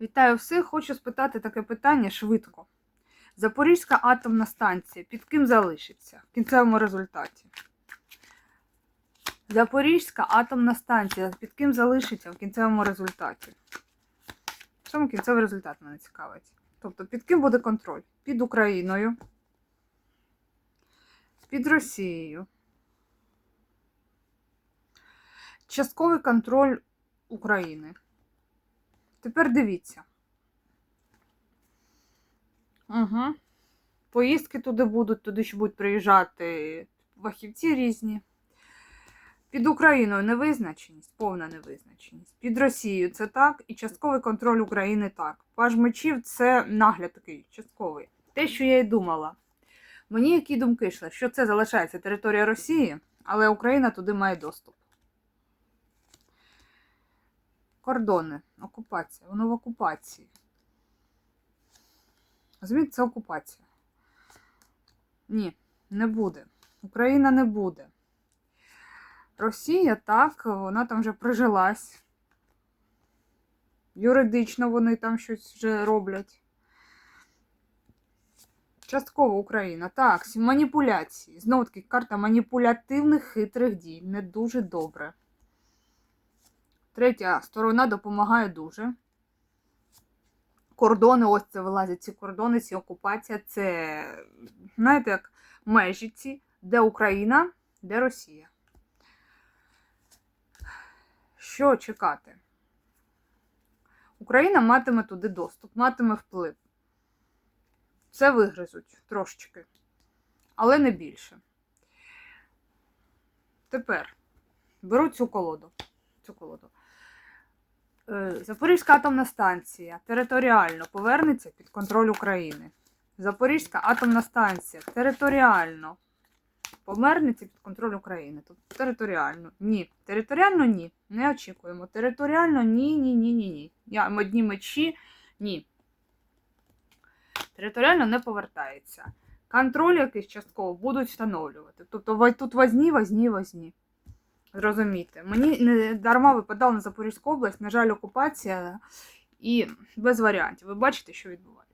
Вітаю всіх. Хочу спитати таке питання швидко. Запорізька атомна станція під ким залишиться в кінцевому результаті? Запорізька атомна станція під ким залишиться в кінцевому результаті? Саме кінцевий результат мене цікавить. Тобто, під ким буде контроль? Під Україною, під Росією. Частковий контроль України. Тепер дивіться. Угу. Поїздки туди будуть, туди ще будуть приїжджати фахівці різні. Під Україною невизначеність, повна невизначеність. Під Росією це так, і частковий контроль України так. Паж мечів це нагляд такий, частковий. Те, що я й думала. Мені які думки йшли, що це залишається територія Росії, але Україна туди має доступ. Кордони, окупація, воно в окупації. Розумієте, це окупація. Ні, не буде. Україна не буде. Росія так, вона там вже прижилась. Юридично вони там щось вже роблять. Частково Україна. Так, маніпуляції. Знову таки, карта маніпулятивних хитрих дій. Не дуже добре. Третя сторона допомагає дуже. Кордони, ось це вилазять ці кордони, ці окупація. Це, знаєте, як межі ці, де Україна, де Росія. Що чекати? Україна матиме туди доступ, матиме вплив. Це вигризуть трошечки, але не більше. Тепер беру цю колоду. Цю колоду. Е, Запорізька атомна станція територіально повернеться під контроль України. Запорізька атомна станція територіально повернеться під контроль України. Тобто територіально. Ні. Територіально ні. Не очікуємо. Територіально ні, ні, ні, ні, ні. Я одні мечі ні. Територіально не повертається. Контроль якийсь частково будуть встановлювати. Тобто тут возні, возні, возні. Зрозумійте. Мені не дарма випадав на Запорізьку область, на жаль, окупація і без варіантів. Ви бачите, що відбувається.